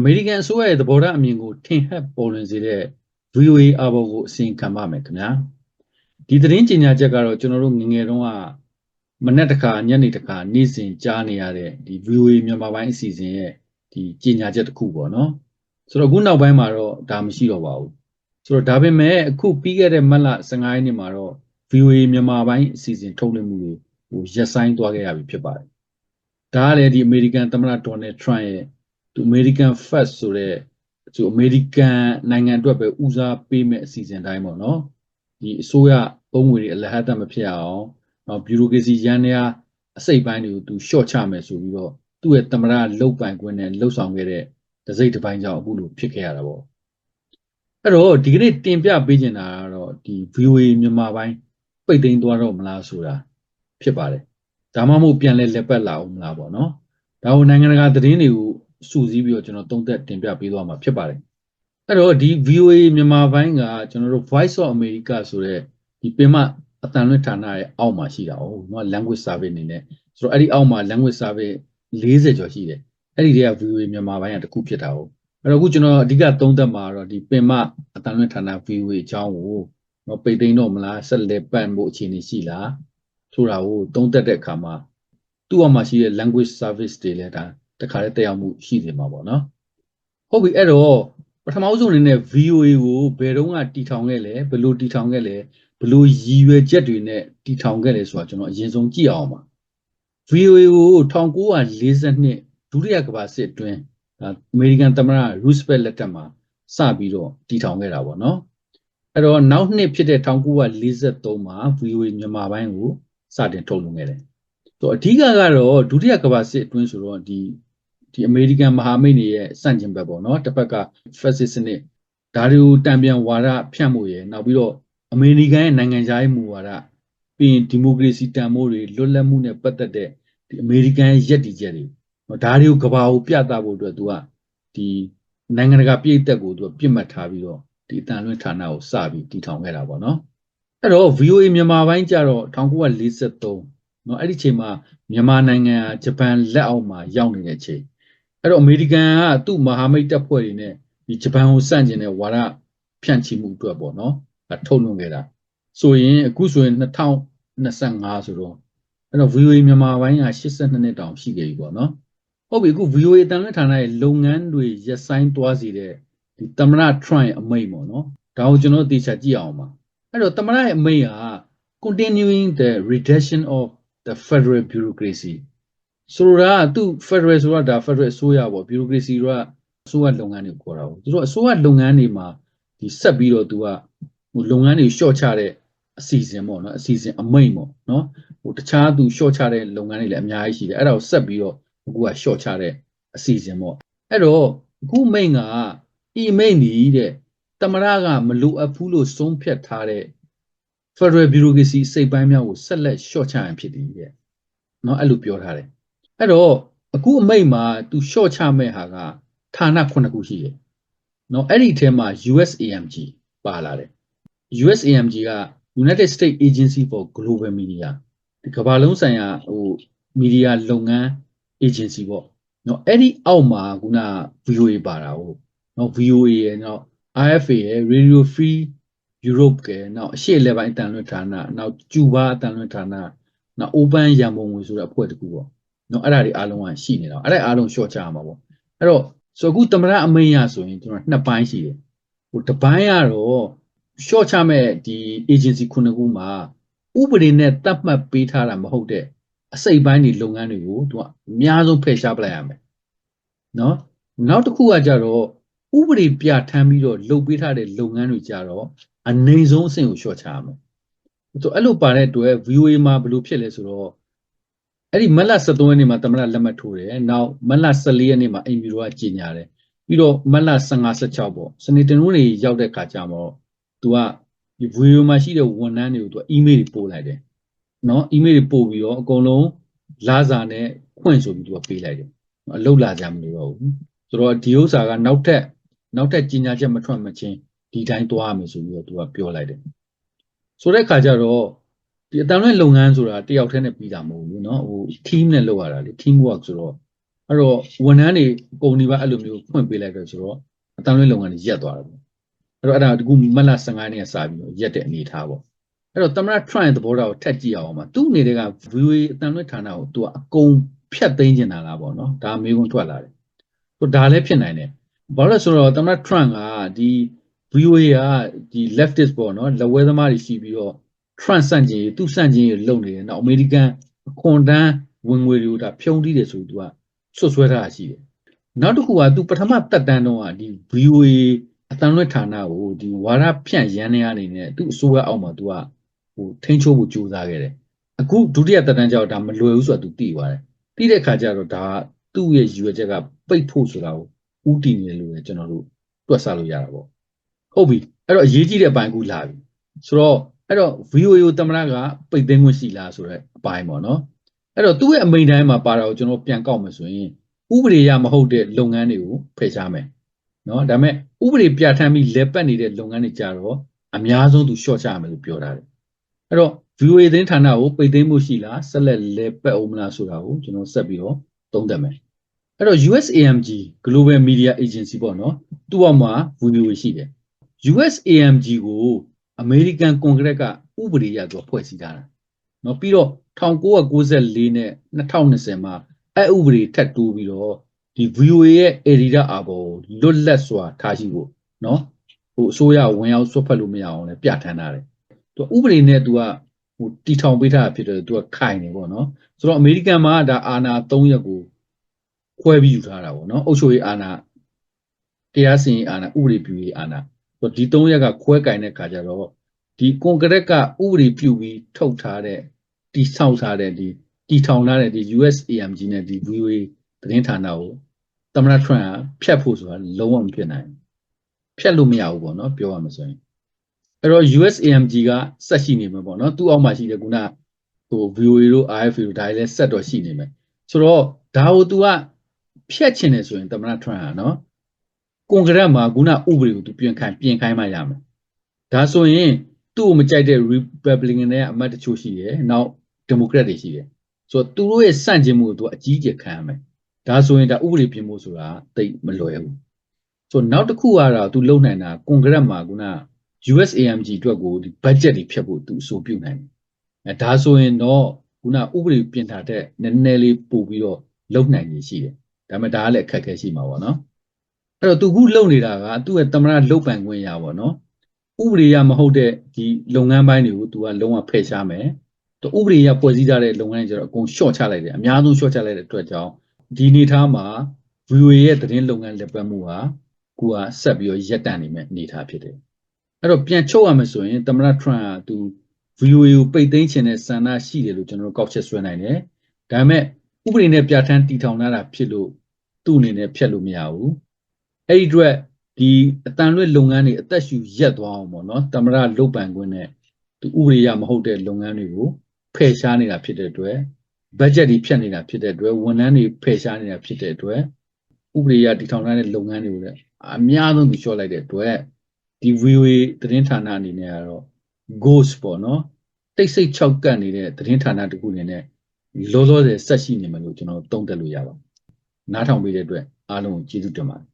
အမေရိကန်အစိုးရရဲ့သဘောထားအမြင်ကိုထင်ဟပ်ပေါ်လွင်စေတဲ့ VOA အဘော်ကိုအစီရင်ခံပါမယ်ခင်ဗျာဒီသတင်းကြေညာချက်ကတော့ကျွန်တော်တို့ငယ်ငယ်တုန်းကမနေ့တခါညနေတခါနေ့စဉ်ကြားနေရတဲ့ဒီ VOA မြန်မာပိုင်းအစီအစဉ်ရဲ့ဒီကြေညာချက်တစ်ခုပေါ့နော်ဆိုတော့အခုနောက်ပိုင်းမှာတော့ဒါမရှိတော့ပါဘူးဆိုတော့ဒါပေမဲ့အခုပြီးခဲ့တဲ့မတ်လ15ရက်နေ့မှာတော့ VOA မြန်မာပိုင်းအစီအစဉ်ထုတ်လွှင့်မှုတွေဟိုရက်ဆိုင်သွားခဲ့ရပြီဖြစ်ပါတယ်ဒါကလည်းဒီအမေရိကန်သမ္မတဒေါ်နယ်ထရန့်ရဲ့ သူ American First ဆိုတဲ့သူအမေရိကန်နိုင်ငံအတွက်ပဲဦးစားပေးမဲ့အစီအစဉ်တိုင်းပေါ့နော်ဒီအစိုးရပုံငွေတွေအလဟတ်တမဖြစ်အောင်နော်ဘျူရိုကရေစီရန်ရာအစိတ်ပိုင်းတွေကိုသူရှော့ချမယ်ဆိုပြီးတော့သူ့ရဲ့သမ္မတလုတ်ပိုင်ခွင့်နဲ့လှုပ်ဆောင်ခဲ့တဲ့တစိမ့်တစ်ပိုင်းကြောင့်အခုလိုဖြစ်ခဲ့ရတာပေါ့အဲ့တော့ဒီကနေ့တင်ပြပေးချင်တာကတော့ဒီ VOA မြန်မာပိုင်းပိတ်သိမ်းသွားတော့မလားဆိုတာဖြစ်ပါတယ်ဒါမှမဟုတ်ပြန်လဲလက်ပတ်လာအောင်မလားပေါ့နော်ဒါကိုနိုင်ငံတကာသတင်းတွေကို စုစည်းပြီးတော့ကျွန်တော်သုံးသက်တင်ပြပေးသွားမှာဖြစ်ပါတယ်အဲ့တော့ဒီ VOA မြန်မာပိုင်းကကျွန်တော်တို့ Voice of America ဆိုတဲ့ဒီပင်မအတန်လွင့်ဌာနရဲ့အောက်မှာရှိတာ哦နော် language service အနေနဲ့ဆိုတော့အဲ့ဒီအောက်မှာ language service 40ကျော်ရှိတယ်အဲ့ဒီတွေက VOA မြန်မာပိုင်းကတခုဖြစ်တာ哦အဲ့တော့အခုကျွန်တော်အဓိကသုံးသက်မှာတော့ဒီပင်မအတန်လွင့်ဌာန VOA အကြောင်းကိုနော်ပိတ်သိမ်းတော့မလားဆက်လက်ပန့်ဖို့အခြေအနေရှိလားဆိုတာကိုသုံးသက်တဲ့အခါမှာသူ့အောက်မှာရှိတဲ့ language service တွေလည်းဒါ တခါတည်းတက်ရောက်မှုရှိနေမှာပေါ့နော်ဟုတ်ပြီအဲ့တော့ပထမဆုံးအနေနဲ့ VOA ကိုဘယ်တော့ကတီထောင်ခဲ့လဲဘယ်လိုတီထောင်ခဲ့လဲဘယ်လိုရည်ရွယ်ချက်တွေနဲ့တီထောင်ခဲ့လဲဆိုတာကျွန်တော်အရင်ဆုံးကြည့်အောင်ပါ VOA ကို1942ဒုတိယကမ္ဘာစစ်အတွင်းဒါအမေရိကန်သမ္မတရူစပက်လက်ထက်မှာစပြီးတော့တီထောင်ခဲ့တာပေါ့နော်အဲ့တော့နောက်နှစ်ဖြစ်တဲ့1943မှာ VOA မြန်မာပိုင်းကိုစတင်ထုတ်လွှင့်ခဲ့တယ်ဆိုအဓိကကတော့ဒုတိယကမ္ဘာစစ်အတွင်းဆိုတော့ဒီ ဒီအမေရိကန်မဟာမိတ်တွေရဲ့စန့်ကျင်ဘက်ပေါ့နော်တစ်ဖက်က fascist စနစ်ဒါတွေကိုတံပြန်ဝါဒဖြန့်မှုရယ်နောက်ပြီးတော့အမေရိကန်ရဲ့နိုင်ငံခြားရေးမူဝါဒပြီးရင်ဒီမိုကရေစီတန်ဖိုးတွေလွတ်လပ်မှုနဲ့ပတ်သက်တဲ့ဒီအမေရိကန်ရဲ့ရည်တည်ချက်တွေဒါတွေကိုကဘာကိုပြသဖို့အတွက်သူကဒီနိုင်ငံတကာပြည်သက်ကိုသူကပြစ်မှတ်ထားပြီးတော့ဒီအတန်လွင့်ဌာနကိုစပြီးတည်ထောင်ခဲ့တာပေါ့နော်အဲ့တော့ VOA မြန်မာပိုင်းကျတော့1943เนาะအဲ့ဒီချိန်မှာမြန်မာနိုင်ငံကဂျပန်လက်အောက်မှာရောက်နေတဲ့အချိန် အဲ့တော့အမေရိကန်ကသူ့မဟာမိတ်တပ်ဖွဲ့တွေနဲ့ဒီဂျပန်ကိုစန့်ကျင်တဲ့ဝါဒဖြန့်ချိမှုအတွက်ပေါ့နော်ထုတ်လွှင့်ခဲ့တာဆိုရင်အခုဆိုရင်2025ဆိုတော့အဲ့တော့ VOA မြန်မာပိုင်းက82နှစ်တောင်ရှိခဲ့ပြီပေါ့နော်ဟုတ်ပြီအခု VOA တန်လွှင့်ဌာနရဲ့လုပ်ငန်းတွေရပ်ဆိုင်းသွားစေတဲ့ဒီသမ္မတ Trump ရဲ့အမိန့်ပေါ့နော်ဒါကိုကျွန်တော်သေချာကြည့်အောင်ပါအဲ့တော့သမ္မတရဲ့အမိန့်က continuing the reduction of the federal bureaucracy ဆိုလိုတာကသူ့ federal ဆိုတာဒါ federal အစိုးရပေါ့ bureaucracy တော့အစိုးရလုပ်ငန်းတွေခေါ်တာပေါ့သူတို့အစိုးရလုပ်ငန်းတွေမှာဒီဆက်ပြီးတော့သူကဟိုလုပ်ငန်းတွေရှော့ချတဲ့အစီအစဉ်ပေါ့နော်အစီအစဉ်အမိန်ပေါ့နော်ဟိုတခြားသူရှော့ချတဲ့လုပ်ငန်းတွေလည်းအများကြီးရှိတယ်အဲ့ဒါကိုဆက်ပြီးတော့အခုကရှော့ချတဲ့အစီအစဉ်ပေါ့အဲ့တော့အခုမိန်ကဤမိန်ဒီတဲ့တမရကမလိုအပ်ဘူးလို့ဆုံးဖြတ်ထားတဲ့ Federal Bureaucracy စိတ်ပိုင်းများကိုဆက်လက်ရှော့ချရန်ဖြစ်တယ်တဲ့နော်အဲ့လိုပြောထားတယ် အဲ့တော့အခုအမိတ်မှာ तू short ချမဲ့ဟာကဌာန9ခုရှိတယ်။နော်အဲ့ဒီထဲမှာ USAMG ပါလာတယ်။ USAMG က United States Agency for Global Media ဒီကမ္ဘာလုံးဆိုင်ရာဟိုမီဒီယာလုပ်ငန်း agency ပေါ့။နော်အဲ့ဒီအောက်မှာခုန VOA ပါတာဟုတ်။နော် VOA ရယ်နော် RFA ရယ် Radio Free Europe ကနောက်အရှေ့လေပိုင်းအတန်လွတ်ဌာနနောက်ကျူဘာအတန်လွတ်ဌာနနောက် Open ရန်ပုံငွေဆိုတဲ့အဖွဲ့တခုပေါ့။ နော်အဲ့ဒါတွေအားလုံးကရှိနေတာအဲ့ဒါအားလုံး short ချရမှာပေါ့အဲ့တော့ဆိုအခုသမရအမိန်ရဆိုရင်ကျွန်တော်နှစ်ပိုင်းရှိတယ်ဟိုတစ်ပိုင်းကတော့ short ချမဲ့ဒီ agency ခုနှစ်ခုမှာဥပဒေနဲ့တတ်မှတ်ပေးထားတာမဟုတ်တဲ့အစိတ်ပိုင်းတွေလုပ်ငန်းတွေကိုသူကအများဆုံးဖယ်ရှားပလိုက်ရမယ်နော်နောက်တစ်ခုကကြတော့ဥပဒေပြဋ္ဌာန်းပြီးတော့လုပ်ပေးထားတဲ့လုပ်ငန်းတွေကြတော့အနေဆုံးအဆင့်ကိုလျှော့ချရမယ်ဆိုအဲ့လိုပါတဲ့အတွက် VOA မှာဘယ်လိုဖြစ်လဲဆိုတော့ အဲ့ဒီမက်လ73ရက်နေ့မှာတမရလက်မှတ်ထိုးတယ်နောက်မက်လ14ရက်နေ့မှာအိမ်ဗျူရိုကကြီးညာတယ်ပြီးတော့မက်လ15 16ပေါ့စနေတင်ဦးတွေရောက်တဲ့ခါကျမှတော့ तू ကဒီ video မှာရှိတဲ့ဝန်ထမ်းတွေကို तू email တွေပို့လိုက်တယ်နော် email တွေပို့ပြီးတော့အကုန်လုံးလာစာနဲ့ခွင့်ဆိုပြီး तू ကပေးလိုက်တယ်အလုပ်လာကြမလို့တော့ဘူးဆိုတော့ဒီဥစ္စာကနောက်ထပ်နောက်ထပ်ကြီးညာချက်မထွက်မချင်းဒီတိုင်းသွားမယ်ဆိုပြီးတော့သူကပြောလိုက်တယ်ဆိုတဲ့အခါကျတော့ ဒီအတန်လွဲလုပ်ငန်းဆိုတာတယောက်တည်းနဲ့ပြီးတာမဟုတ်ဘူးเนาะဟို team နဲ့လုပ်ရတာလေ team work ဆိုတော့ အဲ့တော့ဝန်ထမ်းတွေကုန်ဒီပါအဲ့လိုမျိုးဖွင့်ပေးလိုက်တော့ဆိုတော့အတန်လွဲလုပ်ငန်းတွေရက်သွားတယ်ပေါ့အဲ့တော့အဲ့ဒါအခုမတ်လ15ရက်နေ့ကစပြီးတော့ရက်တဲ့အနေထားပေါ့အဲ့တော့သမရ Trump ရဲ့သဘောထားကိုထက်ကြည့်အောင်ပါသူ့အနေနဲ့က VOA အတန်လွဲဌာနကိုသူကအကုန်ဖြတ်သိမ်းနေတာလားပေါ့နော်ဒါမေးခွန်းထွက်လာတယ်ဟိုဒါလည်းဖြစ်နိုင်တယ်ဘာလို့လဲဆိုတော့သမရ Trump ကဒီ VOA ကဒီ leftist ပေါ့နော်လက်ဝဲသမားတွေရှိပြီးတော့ Trump စန့်ကျင်ရေးသူ့စန့်ကျင်ရေးလုပ်နေတယ်နောက်အမေရိကန်အခွန်တန်းဝင်ငွေတွေကိုဒါဖြုံးတီးတယ်ဆိုပြီးသူကဆွတ်ဆွဲထားတာရှိတယ်နောက်တစ်ခုကသူပထမတက်တန်းတော့ကဒီ VOA အတန်လွဲဌာနကိုဒီဝါရဖြန့်ရန်နေရအနေနဲ့သူ့အစိုးရအောက်မှာသူကဟိုထိန်းချုပ်ဖို့ကြိုးစားခဲ့တယ်အခုဒုတိယတက်တန်းကျတော့ဒါမလွယ်ဘူးဆိုတာသူသိသွားတယ်သိတဲ့ခါကျတော့ဒါသူ့ရဲ့ရည်ရွယ်ချက်ကပိတ်ဖို့ဆိုတာကိုဥတည်နေတယ်လို့လည်းကျွန်တော်တို့တွက်ဆလို့ရတာပေါ့ဟုတ်ပြီအဲ့တော့အရေးကြီးတဲ့အပိုင်းကူလာပြီဆိုတော့ အဲ့တော့ VOA ကိုတမရကပိတ်သိမ်းခွင့်ရှိလားဆိုတော့အပိုင်းပေါ့နော်အဲ့တော့သူ့ရဲ့အမိန့်တိုင်းမှာပါတာကိုကျွန်တော်ပြန်ကောက်မယ်ဆိုရင်ဥပဒေရမဟုတ်တဲ့လုပ်ငန်းတွေကိုဖယ်ရှားမယ်နော်ဒါပေမဲ့ဥပဒေပြဋ္ဌာန်းပြီးလက်ပတ်နေတဲ့လုပ်ငန်းတွေကြတော့အများဆုံးသူရှော့ချရမယ်လို့ပြောထားတယ်အဲ့တော့ VOA သတင်းဌာနကိုပိတ်သိမ်းမှုရှိလားဆက်လက်လက်ပတ်အောင်မလားဆိုတာကိုကျွန်တော်ဆက်ပြီးတော့သုံးသပ်မယ်အဲ့တော့ USAMG Global Media Agency ပေါ့နော်သူ့အောက်မှာ VOA ရှိတယ် USAMG ကို အမေရိကန်ကွန်ဂရက်ကဥပဒေရသူဖွဲ့စည်းထားတာเนาะပြီးတော့1994နဲ့2020မှာအဲ့ဥပဒေထပ်တိုးပြီးတော့ဒီ VOA ရဲ့ editor အဘောလွတ်လပ်စွာထားရှိဖို့เนาะဟိုအစိုးရဝင်ရောက်ဆွတ်ဖက်လို့မရအောင်လည်းပြဋ္ဌာန်းထားတယ်သူဥပဒေနဲ့သူကဟိုတီထောင်ပေးထားတာဖြစ်တယ်သူကခိုင်နေပေါ့နော်ဆိုတော့အမေရိကန်မှာဒါအာဏာ3ရက်ကိုခွဲပြီးယူထားတာပေါ့နော်အုပ်ချုပ်ရေးအာဏာတရားစီရင်အာဏာဥပဒေပြုရေးအာဏာ ဆိုဒီ3ရက်ကခွဲကင်တဲ့ခါကျတော့ဒီကွန်ဂရက်ကဥပဒေပြုပြီးထုတ်ထားတဲ့တီဆောက်ထားတဲ့ဒီတီထောင်ထားတဲ့ဒီ USAMG နဲ့ဒီ VOA သတင်းဌာနကိုသမရထရန့်ကဖြတ်ဖို့ဆိုတာလုံးဝမဖြစ်နိုင်ဖြတ်လို့မရဘူးပေါ့နော်ပြောရမှာဆိုရင်အဲ့တော့ USAMG ကဆက်ရှိနေမှာပေါ့နော်သူ့အောက်မှာရှိတဲ့ခုနဟို VOA တို့ RFA တို့ဒါတွေလည်းဆက်တော့ရှိနေမယ်ဆိုတော့ဒါကို तू ကဖြတ်ချင်တယ်ဆိုရင်သမရထရန့်ကနော် ကွန်ကရစ်မှာခုနဥပဒေကိုသူပြင်ခိုင်းပြင်ခိုင်းမှရမယ်ဒါဆိုရင်သူ့ကိုမကြိုက်တဲ့ Republican နဲ့အမတ်တချို့ရှိတယ်နောက် Democrat တွေရှိတယ်ဆိုတော့သူတို့ရဲ့စန့်ကျင်မှုကိုသူကအကြီးအကျယ်ခံရမယ်ဒါဆိုရင်ဒါဥပဒေပြင်ဖို့ဆိုတာတိတ်မလွယ်ဘူးဆိုတော့နောက်တစ်ခုကတော့သူလုံနိုင်တာကွန်ကရစ်မှာခုန USAMG အတွက်ကိုဒီ budget တွေဖြတ်ဖို့သူအဆိုပြုနိုင်တယ်အဲဒါဆိုရင်တော့ခုနဥပဒေပြင်ထားတဲ့နည်းနည်းလေးပို့ပြီးတော့လုံနိုင်ရည်ရှိတယ်ဒါပေမဲ့ဒါကလည်းအခက်အခဲရှိမှာပေါ့နော် အဲ့တော့သူခုလုံနေတာကသူ့ရဲ့သမရလုံပိုင်ခွင့်ရပါတော့။ဥပဒေရမဟုတ်တဲ့ဒီလုပ်ငန်းပိုင်းတွေကိုသူကလုံးဝဖယ်ရှားမယ်။သူဥပဒေရဖွဲ့စည်းထားတဲ့လုပ်ငန်းတွေကျတော့အကုန်ရှော့ချလိုက်တယ်။အများဆုံးရှော့ချလိုက်တဲ့အတွက်ကြောင့်ဒီနေသားမှာ VOA ရဲ့သတင်းလုပ်ငန်းလက်ပတ်မှုဟာကူကဆက်ပြီးတော့ရပ်တန့်နေမဲ့အနေအထားဖြစ်တယ်။အဲ့တော့ပြန်ချုပ်ရမယ်ဆိုရင်သမရထရန့်ကသူ VOA ကိုပိတ်သိမ်းခြင်းနဲ့ဆန္ဒရှိတယ်လို့ကျွန်တော်တို့ကောက်ချက်ဆွဲနိုင်တယ်။ဒါပေမဲ့ဥပဒေနဲ့ပြဋ္ဌာန်းတည်ထောင်လာတာဖြစ်လို့သူ့အနေနဲ့ဖျက်လို့မရဘူး။ အဲ့ဒီအတွက်ဒီအတန်လွဲ့လုပ်ငန်းတွေအသက်ရှူရက်သွားအောင်ပေါ့နော်။သမရလုတ်ပန်ခွင့်နဲ့သူဥပဒေရမဟုတ်တဲ့လုပ်ငန်းတွေကိုဖယ်ရှားနေတာဖြစ်တဲ့အတွက်ဘတ်ဂျက်တွေဖြတ်နေတာဖြစ်တဲ့အတွက်ဝန်ထမ်းတွေဖယ်ရှားနေတာဖြစ်တဲ့အတွက်ဥပဒေရတည်ထောင်လာတဲ့လုပ်ငန်းတွေကိုလည်းအများဆုံးသူလျှော့လိုက်တဲ့အတွက်ဒီ VOA သတင်းဌာနအနေနဲ့ကတော့ ghost ပေါ့နော်တိတ်ဆိတ်၆ကတ်နေတဲ့သတင်းဌာနတစ်ခုအနေနဲ့လောလောဆယ်ဆက်ရှိနေမယ်လို့ကျွန်တော်သုံးသပ်လို့ရပါတယ်နားထောင်ပေးတဲ့အတွက်အားလုံးကိုကျေးဇူးတင်ပါတယ်